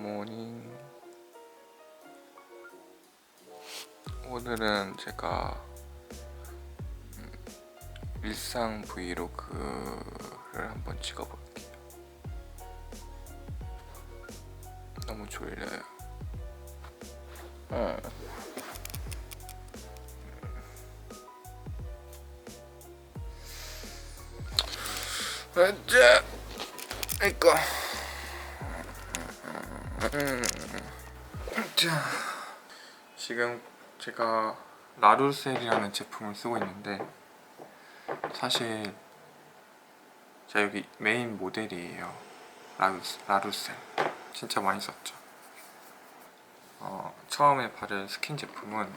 굿모닝. 오늘은 제가 음, 일상 브이로그를 한번 찍어볼게요. 너무 졸려요. 어. 아자 이거 자, 지금 제가 라루셀이라는 제품을 쓰고 있는데 사실 제가 여기 메인 모델이에요. 라루스, 라루셀 진짜 많이 썼죠. 어, 처음에 바른 스킨 제품은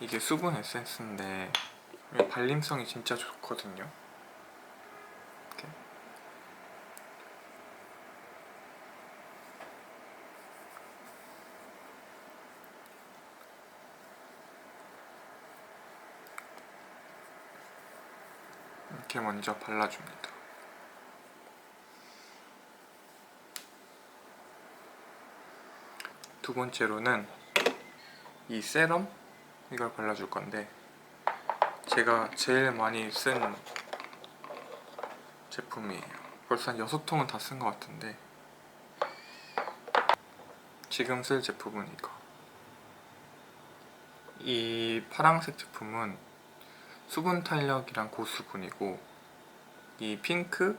이게 수분 에센스인데 발림성이 진짜 좋거든요. 이렇게 먼저 발라줍니다. 두 번째로는 이 세럼 이걸 발라줄 건데 제가 제일 많이 쓴 제품이에요. 벌써 한 6통은 다 쓴 것 같은데 지금 쓸 제품은 이거 이 파랑색 제품은 수분 탄력이랑 고수분이고 이 핑크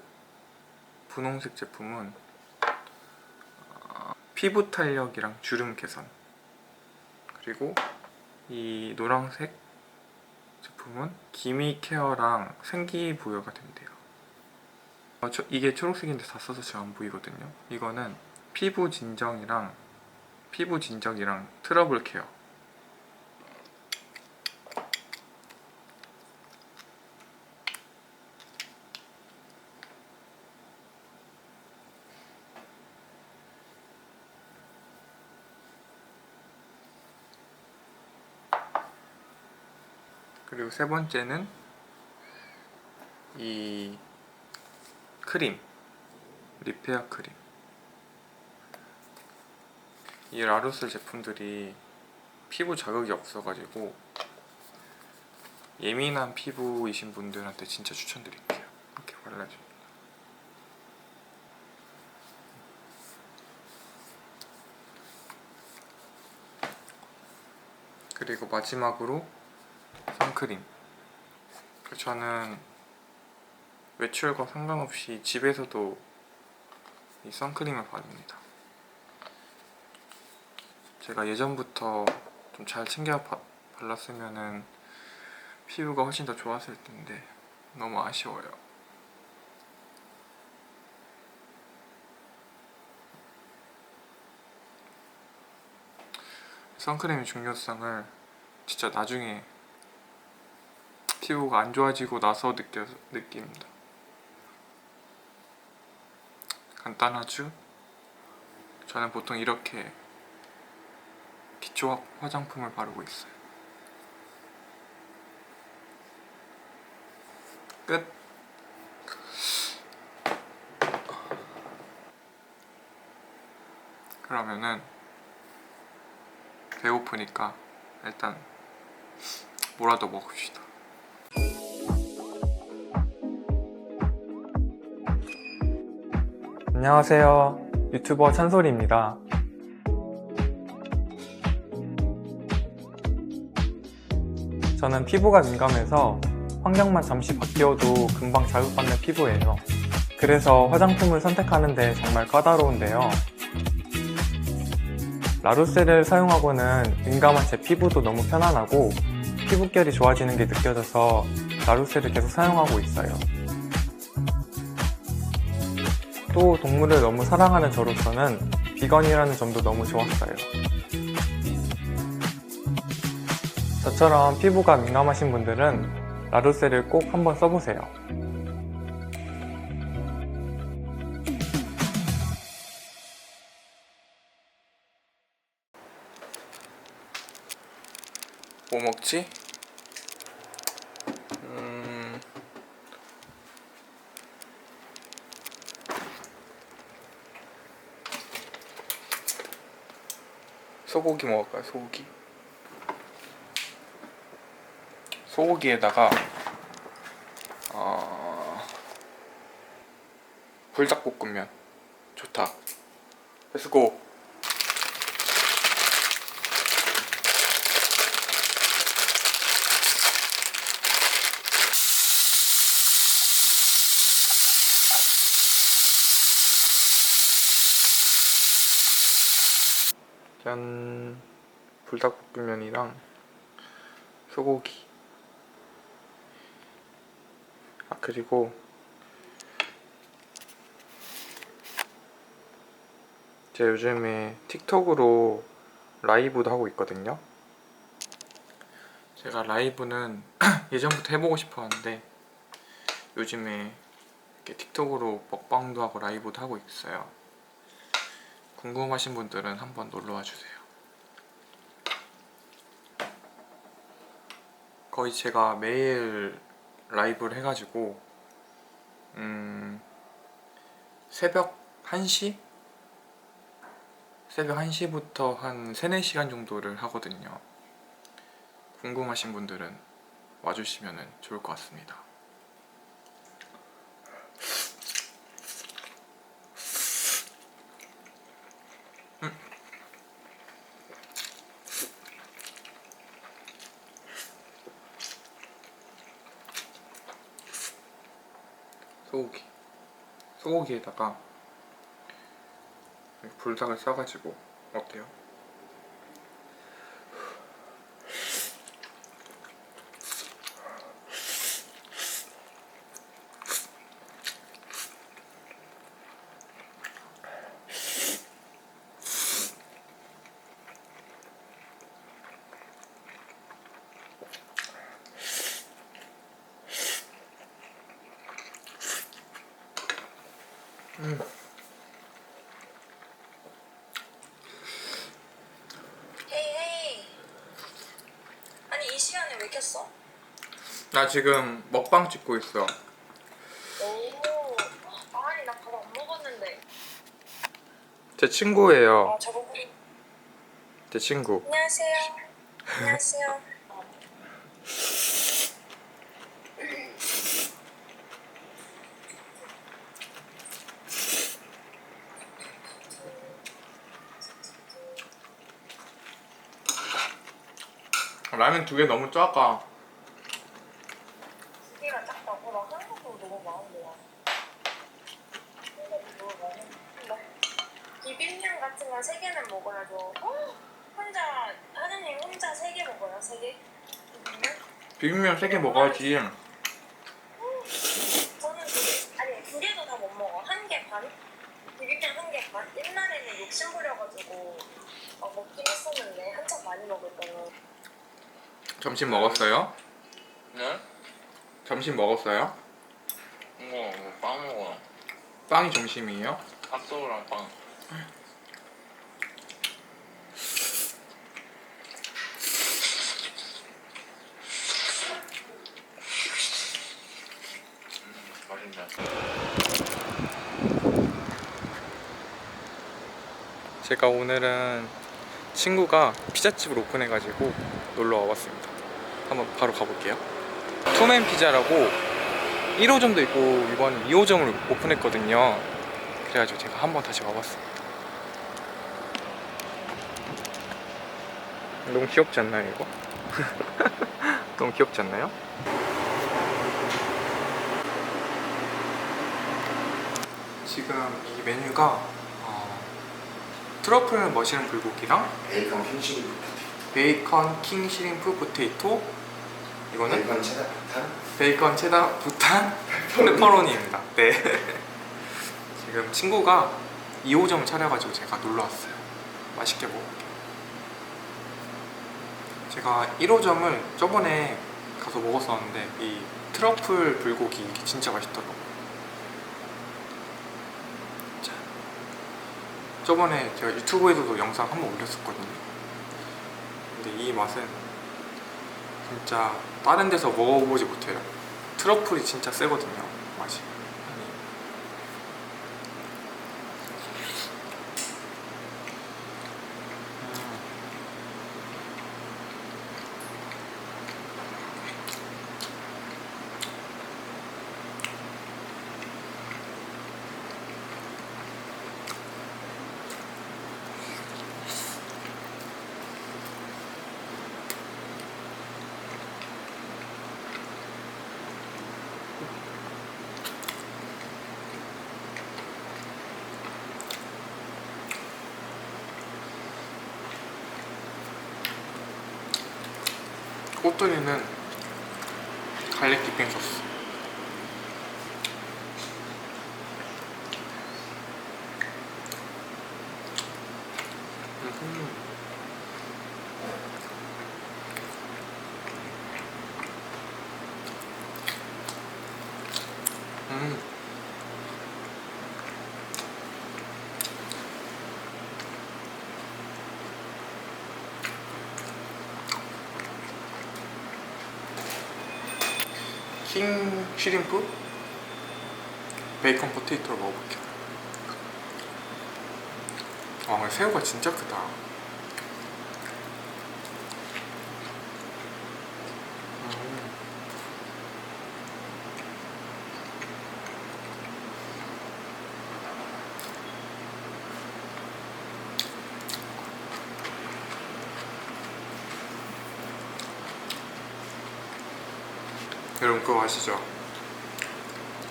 분홍색 제품은 어, 피부 탄력이랑 주름 개선. 그리고 이 노란색 제품은 기미 케어랑 생기 부여가 된대요. 어, 저- 이게 초록색인데 다 써서 잘 안 보이거든요. 이거는 피부 진정이랑 피부 진정이랑 트러블 케어 그리고 세 번째는 이 크림 리페어 크림. 이 라루셀 제품들이 피부 자극이 없어가지고 예민한 피부이신 분들한테 진짜 추천드릴게요. 이렇게 발라줍니다. 그리고 마지막으로 선크림. 그 저는 외출과 상관없이 집에서도 이 선크림을 바릅니다. 제가 예전부터 좀 잘 챙겨 바- 발랐으면은 피부가 훨씬 더 좋았을 텐데 너무 아쉬워요. 선크림의 중요성을 진짜 나중에 피부가 안 좋아지고 나서 느껴 느낍니다. 간단하죠? 저는 보통 이렇게 기초 화장품을 바르고 있어요. 끝. 그러면은 배고프니까 일단 뭐라도 먹읍시다. 안녕하세요. 유튜버 찬솔입니다. 저는 피부가 민감해서 환경만 잠시 바뀌어도 금방 자극받는 피부예요. 그래서 화장품을 선택하는데 정말 까다로운데요. 라루셀을 사용하고는 민감한 제 피부도 너무 편안하고 피부결이 좋아지는 게 느껴져서 라루셀을 계속 사용하고 있어요. 또 동물을 너무 사랑하는 저로서는 비건이라는 점도 너무 좋았어요. 저처럼 피부가 민감하신 분들은 라루셀을 꼭 한번 써보세요. 뭐 먹지? 음... 소고기 먹을까요? 소고기. 소고기에다가 어... 불닭볶음면 좋다. 렛츠 불닭볶음면이랑 소고기. 아 그리고 제가 요즘에 틱톡으로 라이브도 하고 있거든요. 제가 라이브는 예전부터 해보고 싶었는데 요즘에 이렇게 틱톡으로 먹방도 하고 라이브도 하고 있어요. 궁금하신 분들은 한번 놀러와 주세요. 거의 제가 매일 라이브를 해가지고 음 새벽 1시? 새벽 1시부터 한 3, 4시간 정도를 하거든요. 궁금하신 분들은 와주시면 좋을 것 같습니다. 소고기 소고기에다가 불닭을 싸가지고 어때요? 헤이 헤이 아니 켰어? 나 지금 먹방 찍고 있어. 오 아니 나 밥 안 먹었는데. 제 친구예요. 아 저보고 제 친구. 안녕하세요. 안녕하세요 라면 두 개 너무 작아 고기가 작다고? 나 생각보다 너무 많은데요 비빔면 같은 건 세 개는 먹어야죠 어? 혼자 하느님 혼자 세 개 먹어요 세 개? 비빔면? 비빔면 세 개 먹어야지 저는 두 개, 아니 두 개도 다 못 먹어. 한 개 반? 비빔면 한 개 반? 옛날에는 욕심 부려가지고 막 먹긴 했었는데 한참 많이 먹을 때는 점심 먹었어요? 네? 점심 먹었어요? 이거 뭐빵 먹어요. 빵이 점심이에요? 핫도그랑 빵. 음, 맛있네. 제가 오늘은 친구가 피자집을 오픈해가지고 놀러 와봤습니다. 한번 바로 가볼게요. 투맨 피자라고 1호점도 있고 이번 2호점을 오픈했거든요. 그래가지고 제가 한번 다시 와봤습니다. 너무 귀엽지 않나요, 이거? 너무 귀엽지 않나요? 지금 이 메뉴가 어, 트러플 머시룸 불고기랑 베이컨 흰식이 베이컨 킹 시림프 포테이토 이거는 베이컨 체다 부탄 베이컨 체다 부탄 페퍼로니입니다. 네. 지금 친구가 2호점 차려가지고 제가 놀러 왔어요. 맛있게 먹을게요. 제가 1호점을 저번에 가서 먹었었는데 이 트러플 불고기 이게 진짜 맛있더라고요. 저번에 제가 유튜브에서도 영상 한 번 올렸었거든요. 근데 이 맛은 진짜 다른 데서 먹어보지 못해요. 트러플이 진짜 세거든요. 꼬뚜리는 갈릭 디핑 소스. 음. 음. 킹 쉬림프 베이컨 포테이토를 먹어볼게요. 아, 근데 새우가 진짜 크다. 음. 그거 아시죠?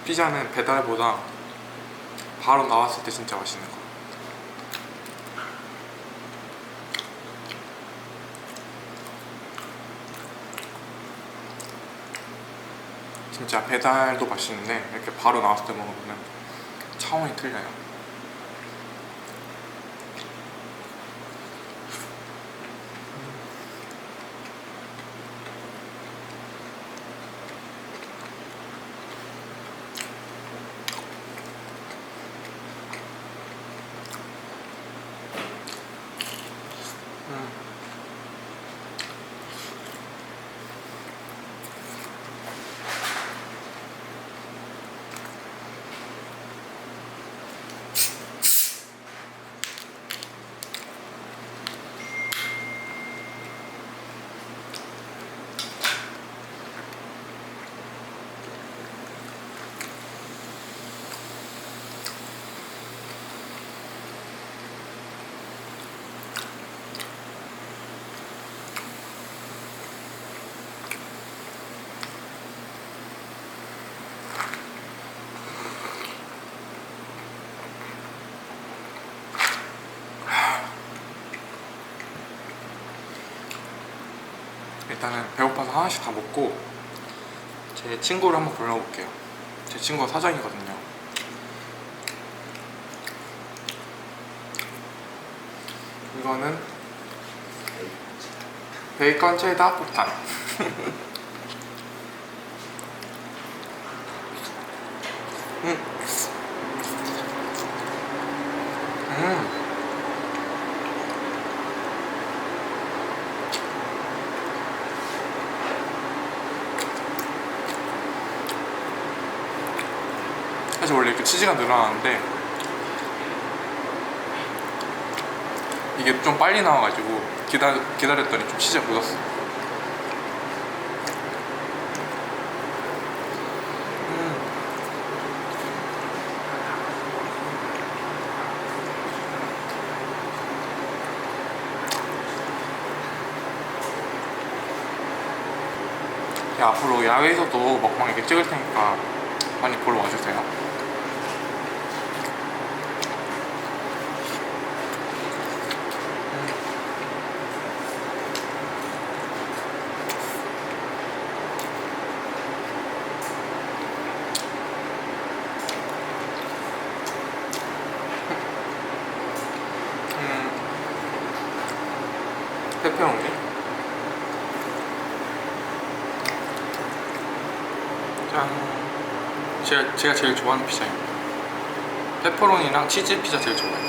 피자는 배달보다 바로 나왔을 때 진짜 맛있는 거. 진짜 배달도 맛있는데 이렇게 바로 나왔을 때 먹으면 차원이 틀려요. 일단은 배고파서 하나씩 다 먹고 제 친구를 한번 불러볼게요. 제 친구가 사장이거든요. 이거는 베이컨 체다 폭탄. 사실 원래 이렇게 치즈가 늘어나는데 이게 좀 빨리 나와가지고 기다, 기다렸더니 좀 치즈가 묻었어 음. 야, 앞으로 야외에서도 먹방 이렇게 찍을 테니까 많이 보러 와주세요. 음, 페페로니. 짠. 제가, 제일 좋아하는 피자입니다. 페퍼로니랑 치즈 피자 제일 좋아해요.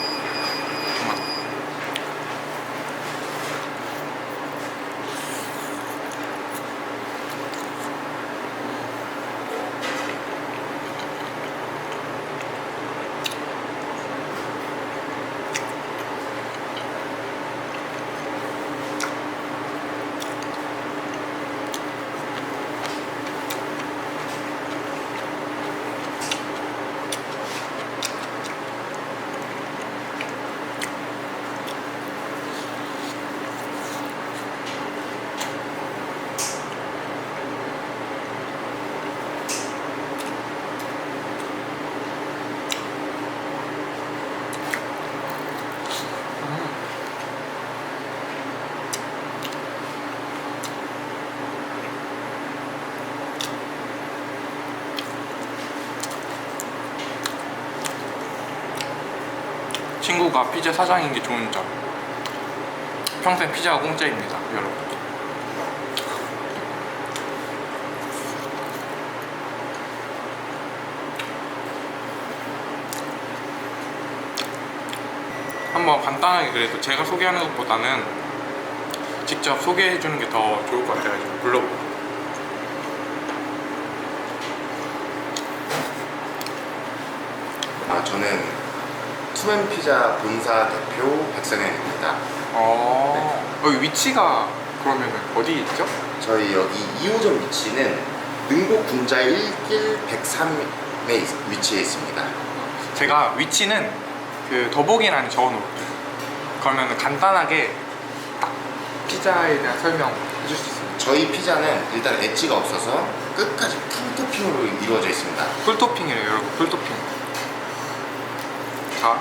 친구가 피자 사장인 게 좋은 점. 평생 피자가 공짜입니다, 여러분. 한번 간단하게 그래도 제가 소개하는 것보다는 직접 소개해 주는 게 더 좋을 것 같아가지고 불러볼게요. 아, 저는 투맨 피자 본사 대표 박성현입니다. 어, 여기 위치가 그러면 어디 있죠? 저희 여기 2호점 위치는 능곡 군자 1길 103에 위치해 있습니다. 제가 위치는 그 더보기란에 적어놓을게요. 그러면 간단하게 딱 피자에 대한 설명 해줄 수 있어요. 저희 피자는 일단 엣지가 없어서 끝까지 풀토핑으로 이루어져 있습니다. 풀토핑이래요, 여러분. 풀토핑. 자,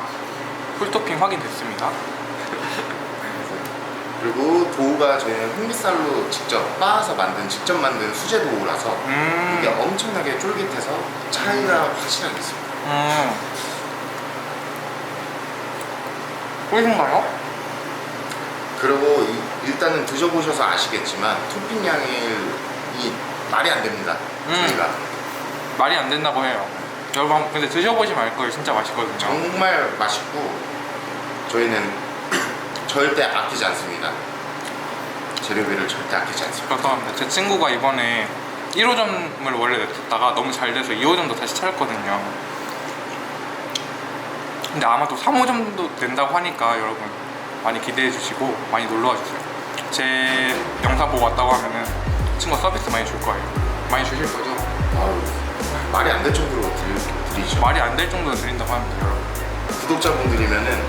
풀토핑 확인됐습니다. 그리고 도우가 저희는 흑미살로 직접 빻아서 만든 직접 만든 수제 도우라서 음, 이게 엄청나게 쫄깃해서 차이가 확실하게 있습니다. 음. 보이신가요? 그리고 이- 일단은 드셔보셔서 아시겠지만 토핑 양이 이 말이 안 됩니다. 음. 저희가 말이 안 된다고 해요. 여러분, 한번 근데 드셔보시면 알 거예요. 진짜 맛있거든요. 정말 맛있고 저희는 절대 아끼지 않습니다. 재료비를 절대 아끼지 않습니다. 그렇답니다. 제 친구가 이번에 1호점을 원래 냈다가 너무 잘 돼서 2호점도 다시 차렸거든요. 근데 아마도 3호점도 된다고 하니까 여러분 많이 기대해 주시고 많이 놀러 와 주세요. 제 영상 보고 왔다고 하면은 친구가 서비스 많이 줄 거예요. 많이 주실 거죠? 아우, 말이 안 될 정도로 드, 드리죠. 말이 안 될 정도로 드린다고 합니다, 여러분. 구독자분들이면은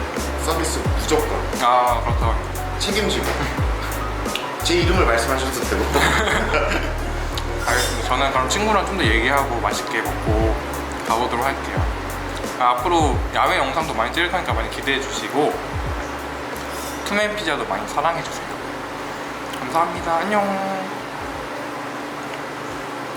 서비스 무조건 아, 그렇다고 합니다. 책임지고 제 이름을 말씀하셔도 되고 알겠습니다. 저는 그럼 친구랑 좀 더 얘기하고 맛있게 먹고 가보도록 할게요. 아, 앞으로 야외 영상도 많이 찍을 거니까 많이 기대해 주시고 투맨 피자도 많이 사랑해 주세요. 감사합니다. 안녕.